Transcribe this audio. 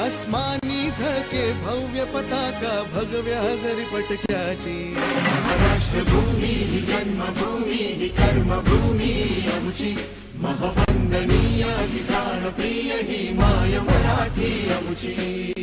अस्मानी झळके भव्य पताका भगव्या हजरी पटक्याची। राष्ट्रभूमी हि जन्मभूमी हि कर्मभूमी अमुची महवंदनीय अति प्राणप्रिय हि माय मराठी अमुची